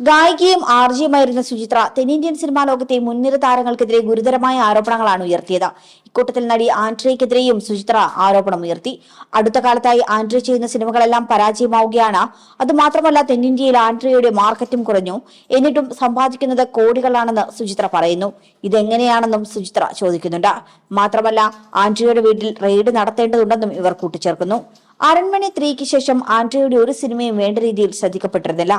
ഗായികയും ആർജിയുമായിരുന്ന സുചിത്ര തെന്നിന്ത്യൻ സിനിമാ ലോകത്തെ മുൻനിര താരങ്ങൾക്കെതിരെ ഗുരുതരമായ ആരോപണങ്ങളാണ് ഉയർത്തിയത്. ഇക്കൂട്ടത്തിൽ നടി ആൻഡ്രയ്ക്കെതിരെയും സുചിത്ര ആരോപണം ഉയർത്തി. അടുത്ത കാലത്തായി ആൻഡ്രി ചെയ്യുന്ന സിനിമകളെല്ലാം പരാജയമാവുകയാണ്. അതുമാത്രമല്ല തെന്നിന്ത്യയിൽ ആൻഡ്രയുടെ മാർക്കറ്റും കുറഞ്ഞു. എന്നിട്ടും സമ്പാദിക്കുന്നത് കോടികളാണെന്ന് സുചിത്ര പറയുന്നു. ഇതെങ്ങനെയാണെന്നും സുചിത്ര ചോദിക്കുന്നുണ്ട്. മാത്രമല്ല ആൻഡ്രിയുടെ വീട്ടിൽ റെയ്ഡ് നടത്തേണ്ടതുണ്ടെന്നും ഇവർ കൂട്ടിച്ചേർക്കുന്നു. അരൺമണി ത്രീക്ക് ശേഷം ആൻഡ്രയുടെ ഒരു സിനിമയും വേണ്ട രീതിയിൽ ശ്രദ്ധിക്കപ്പെട്ടിരുന്നില്ല.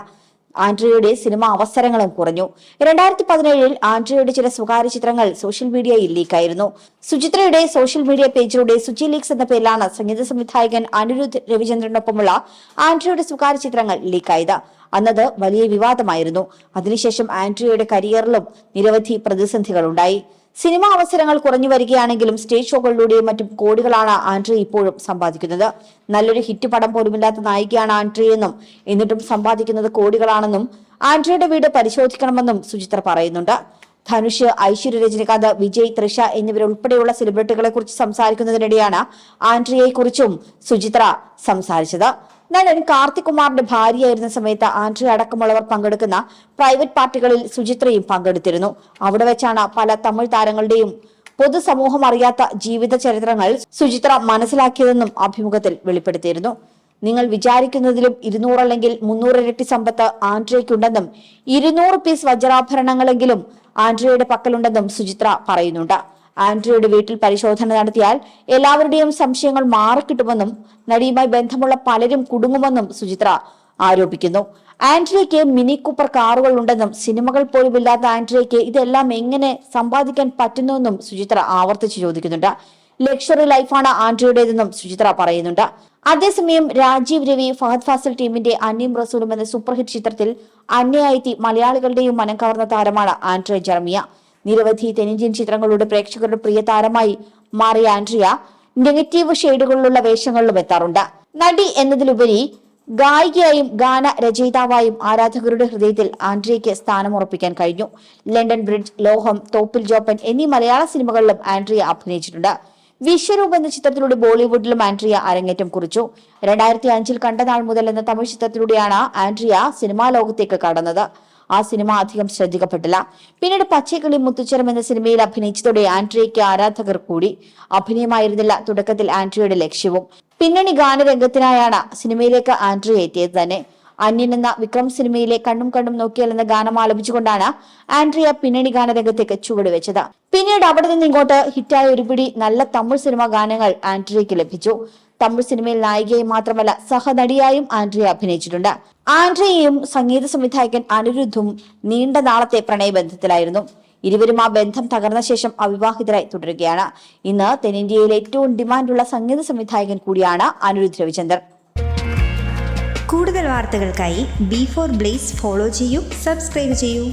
ആൻഡ്രിയയുടെ സിനിമ അവസരങ്ങളും കുറഞ്ഞു. രണ്ടായിരത്തി പതിനേഴിൽ ആൻഡ്രിയുടെ ചില സ്വകാര്യ ചിത്രങ്ങൾ സോഷ്യൽ മീഡിയയിൽ ലീക്കായിരുന്നു. സുചിത്രയുടെ സോഷ്യൽ മീഡിയ പേജിലൂടെ സുചി ലീക്സ് എന്ന പേരിലാണ് സംഗീത സംവിധായകൻ അനിരുദ്ധ് രവിചന്ദ്രനൊപ്പമുള്ള ആൻഡ്രിയുടെ സ്വകാര്യ ചിത്രങ്ങൾ ലീക്കായത്. അന്നത് വലിയ വിവാദമായിരുന്നു. അതിനുശേഷം ആൻഡ്രിയുടെ കരിയറിലും നിരവധി പ്രതിസന്ധികളുണ്ടായി. സിനിമാ അവസരങ്ങൾ കുറഞ്ഞു വരികയാണെങ്കിലും സ്റ്റേജ് ഷോകളിലൂടെയും മറ്റും കോടികളാണ് ആൻഡ്രി ഇപ്പോഴും സമ്പാദിക്കുന്നത്. നല്ലൊരു ഹിറ്റ് പടം പോലുമില്ലാത്ത നായികയാണ് ആൻഡ്രി എന്നും എന്നിട്ടും സമ്പാദിക്കുന്നത് കോടികളാണെന്നും ആൻഡ്രിയുടെ വീട് പരിശോധിക്കണമെന്നും സുചിത്ര പറയുന്നുണ്ട്. ധനുഷ് ഐശ്വര്യ രജനികാന്ത് വിജയ് തൃഷ എന്നിവരുൾപ്പെടെയുള്ള സെലിബ്രിറ്റികളെ കുറിച്ച് സംസാരിക്കുന്നതിനിടെയാണ് ആൻഡ്രിയെ കുറിച്ചും സുചിത്ര സംസാരിച്ചത്. നടൻ കാർത്തിക് കുമാറിന്റെ ഭാര്യയായിരുന്ന സമയത്ത് ആൻഡ്രി അടക്കമുള്ളവർ പങ്കെടുക്കുന്ന പ്രൈവറ്റ് പാർട്ടികളിൽ സുചിത്രയും പങ്കെടുത്തിരുന്നു. അവിടെ വെച്ചാണ് പല തമിഴ് താരങ്ങളുടെയും പൊതുസമൂഹം അറിയാത്ത ജീവിത ചരിത്രങ്ങൾ സുചിത്ര മനസ്സിലാക്കിയതെന്നും അഭിമുഖത്തിൽ വെളിപ്പെടുത്തിയിരുന്നു. നിങ്ങൾ വിചാരിക്കുന്നതിലും ഇരുന്നൂറ് അല്ലെങ്കിൽ മുന്നൂറ് ഇരട്ടി സമ്പത്ത് ആൻഡ്രയ്ക്കുണ്ടെന്നും ഇരുന്നൂറ് പീസ് വജ്രാഭരണങ്ങളെങ്കിലും ആൻഡ്രിയയുടെ പക്കലുണ്ടെന്നും സുചിത്ര പറയുന്നുണ്ട്. ആൻഡ്രയുടെ വീട്ടിൽ പരിശോധന നടത്തിയാൽ എല്ലാവരുടെയും സംശയങ്ങൾ മാറിക്കിട്ടുമെന്നും നടിയുമായി ബന്ധമുള്ള പലരും കുടുങ്ങുമെന്നും സുചിത്ര ആരോപിക്കുന്നു. ആൻഡ്രിയയ്ക്ക് മിനി കൂപ്പർ കാറുകൾ ഉണ്ടെന്നും സിനിമകൾ പോലും ഇല്ലാത്ത ആൻഡ്രിയയ്ക്ക് ഇതെല്ലാം എങ്ങനെ സമ്പാദിക്കാൻ പറ്റുന്നുവെന്നും സുചിത്ര ആവർത്തിച്ച് ചോദിക്കുന്നുണ്ട്. ലക്ഷറി ലൈഫാണ് ആൻഡ്രിയുടേതെന്നും സുചിത്ര പറയുന്നുണ്ട്. അതേസമയം രാജീവ് രവി ഫഹദ് ഫാസിൽ ടീമിന്റെ അന്യം റസൂലും എന്ന സൂപ്പർഹിറ്റ് ചിത്രത്തിൽ അന്യയെത്തി മലയാളികളുടെയും മനം കവർന്ന താരമാണ് ആൻഡ്രിയ ജർമിയ. നിരവധി തെന്നിന്ത്യൻ ചിത്രങ്ങളുടെ പ്രേക്ഷകരുടെ പ്രിയ താരമായി മാറിയ ആൻഡ്രിയ നെഗറ്റീവ് ഷെയ്ഡുകളിലുള്ള വേഷങ്ങളിലും എത്താറുണ്ട്. നടി എന്നതിലുപരി ഗായികയായും ഗാന രചയിതാവായും ആരാധകരുടെ ഹൃദയത്തിൽ ആൻഡ്രിയയ്ക്ക് സ്ഥാനം ഉറപ്പിക്കാൻ കഴിഞ്ഞു. ലണ്ടൻ ബ്രിഡ്ജ് ലോഹം തോപ്പിൽ ജോപ്പൻ എന്നീ മലയാള സിനിമകളിലും ആൻഡ്രിയ അഭിനയിച്ചിട്ടുണ്ട്. വിശ്വരൂപ് എന്ന ചിത്രത്തിലൂടെ ബോളിവുഡിലും ആൻഡ്രിയ അരങ്ങേറ്റം കുറിച്ചു. രണ്ടായിരത്തി അഞ്ചിൽ കണ്ട നാൾ മുതൽ എന്ന തമിഴ് ചിത്രത്തിലൂടെയാണ് ആൻഡ്രിയ സിനിമാ ലോകത്തേക്ക് കടന്നത്. ആ സിനിമ അധികം ശ്രദ്ധിക്കപ്പെട്ടില്ല. പിന്നീട് പച്ചക്കിളി മുത്തുച്ചരം എന്ന സിനിമയിൽ അഭിനയിച്ചതോടെ ആൻഡ്രിയയ്ക്ക് ആരാധകർ കൂടി. അഭിനയമായിരുന്നില്ല തുടക്കത്തിൽ ആൻഡ്രിയയുടെ ലക്ഷ്യവും. പിന്നണി ഗാനരംഗത്തിനായാണ് സിനിമയിലേക്ക് ആൻഡ്രിയ എത്തിയത് തന്നെ. അന്യൻ എന്ന വിക്രം സിനിമയിലെ കണ്ണും കണ്ണും നോക്കിയാൽ എന്ന ഗാനം ആലപിച്ചുകൊണ്ടാണ് ആൻഡ്രിയ പിന്നണി ഗാനരംഗത്തേക്ക് ചുവടുവെച്ചത് പിന്നീട് അവിടെ നിന്ന് ഇങ്ങോട്ട് ഹിറ്റായ ഒരുപിടി നല്ല തമിഴ് സിനിമാ ഗാനങ്ങൾ ആൻഡ്രിയയ്ക്ക് ലഭിച്ചു. തമിഴ് സിനിമയിൽ നായികയായി മാത്രമല്ല സഹനടിയായും ആൻഡ്രിയ അഭിനയിച്ചിട്ടുണ്ട്. ആൻഡ്രിയയും സംഗീത സംവിധായകൻ അനിരുദ്ധും നീണ്ട നാളത്തെ പ്രണയബന്ധത്തിലായിരുന്നു ഇരുവരും ആ ബന്ധം തകർന്ന ശേഷം അവിവാഹിതരായി തുടരുകയാണ്. ഇന്ന് തെന്നിന്ത്യയിലെ ഏറ്റവും ഡിമാൻഡുള്ള സംഗീത സംവിധായകൻ കൂടിയാണ് അനിരുദ്ധ് രവിചന്ദർ കൂടുതൽ വാർത്തകൾക്കായി ബി ഫോർ ബ്ലേസ് ഫോളോ ചെയ്യൂ സബ്സ്ക്രൈബ് ചെയ്യൂ.